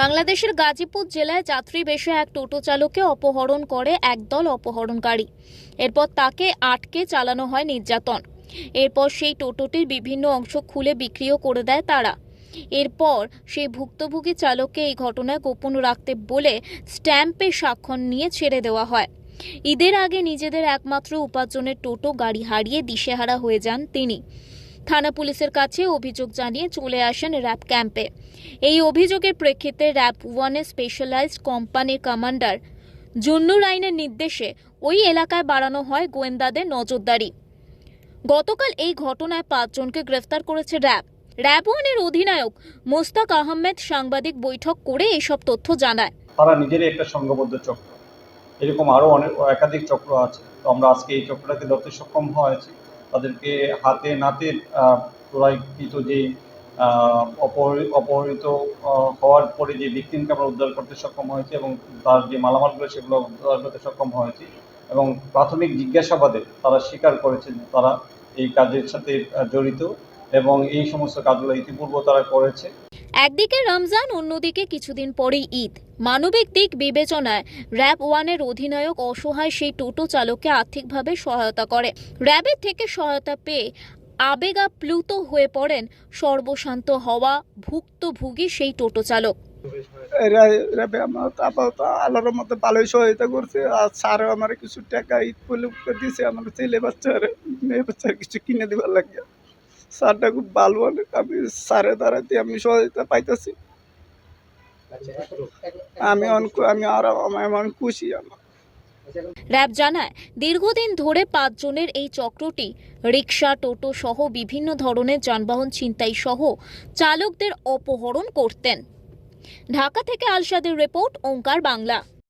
বাংলাদেশের গাজীপুর জেলায় যাত্রী বেশে এক টোটো চালককে অপহরণ করে একদল অপহরণকারী। এরপর তাকে আটকে চালানো হয় নির্যাতন। এরপর সেই টোটোটির বিভিন্ন অংশ খুলে বিক্রিও করে দেয় তারা। এরপর সেই ভুক্তভোগী চালককে এই ঘটনায় গোপন রাখতে বলে স্ট্যাম্পে স্বাক্ষর নিয়ে ছেড়ে দেওয়া হয়। ঈদের আগে নিজেদের একমাত্র উপার্জনের টোটো গাড়ি হারিয়ে দিশেহারা হয়ে যান তিনি। থানা পুলিশের কাছে অভিযোগ জানিয়ে চলে আসেন র্যাব ক্যাম্পে। এই অভিযোগের প্রেক্ষিতে র্যাব ওয়ানের স্পেশালাইজড কোম্পানির কমান্ডার জুন্নুর আইনের নির্দেশে ওই এলাকায় বাড়ানো হয় গোয়েন্দাদের নজরদারি। গতকাল এই ঘটনায় পাঁচজনকে গ্রেফতার করেছে র্যাব। র্যাব ওয়ানের অধিনায়ক মোস্তাক আহমেদ সাংবাদিক বৈঠক করে এসব তথ্য জানায়। তারা নিজেরই একটা সংঘবদ্ধ চক্র। এরকম আরও অনেক, একাধিক চক্র আছে। তো আমরা আজকে এই চক্রটাকে ধরতে সক্ষম হয়েছি। তাদেরকে হাতে নাতে আহ, যে অপহৃত হওয়ার পরে যে ভিকটিমকে আমরা উদ্ধার করতে সক্ষম হয়েছে এবং তার যে মালামালগুলো সেগুলো উদ্ধার করতে সক্ষম হয়েছে এবং প্রাথমিক জিজ্ঞাসাবাদে তারা স্বীকার করেছেন তারা এই কাজের সাথে জড়িত এবং এই সমস্ত কাজগুলো ইতিপূর্বে তারা করেছে। একদিকে রমজান, অন্যদিকে কিছুদিন পরেই ঈদ। মানবিক দিক বিবেচনায় র্যাব ওয়ানের অধিনায়ক অসহায় সেই টোটো চালককে আর্থিকভাবে সহায়তা করে। র্যাবের থেকে সহায়তা পেয়ে আবেগাপ্লুত হয়ে পড়েন সর্বশান্ত হওয়া ভুক্তভোগী সেই টোটো চালক। এরা আমার আল্লাহর মধ্যে ভালোই সহায়তা করছে। আর আমার কিছু টাকা ঈদ দিয়েছে আমার ছেলে কিছু কিনে দিবার লাগে। স্যারটা খুব ভালো অনেক আমি স্যারের দ্বারাতে আমি সহায়তা পাইতেছি। আমি অনেক আমি আর আমি খুশি আমার। র্যাব জানায়, দীর্ঘদিন ধরে পাঁচজনের এই চক্রটি রিক্সা টোটো সহ বিভিন্ন ধরনের যানবাহন ছিনতাই সহ চালকদের অপহরণ করতেন। ঢাকা থেকে আলসাদের রিপোর্ট, ওঙ্কার বাংলা।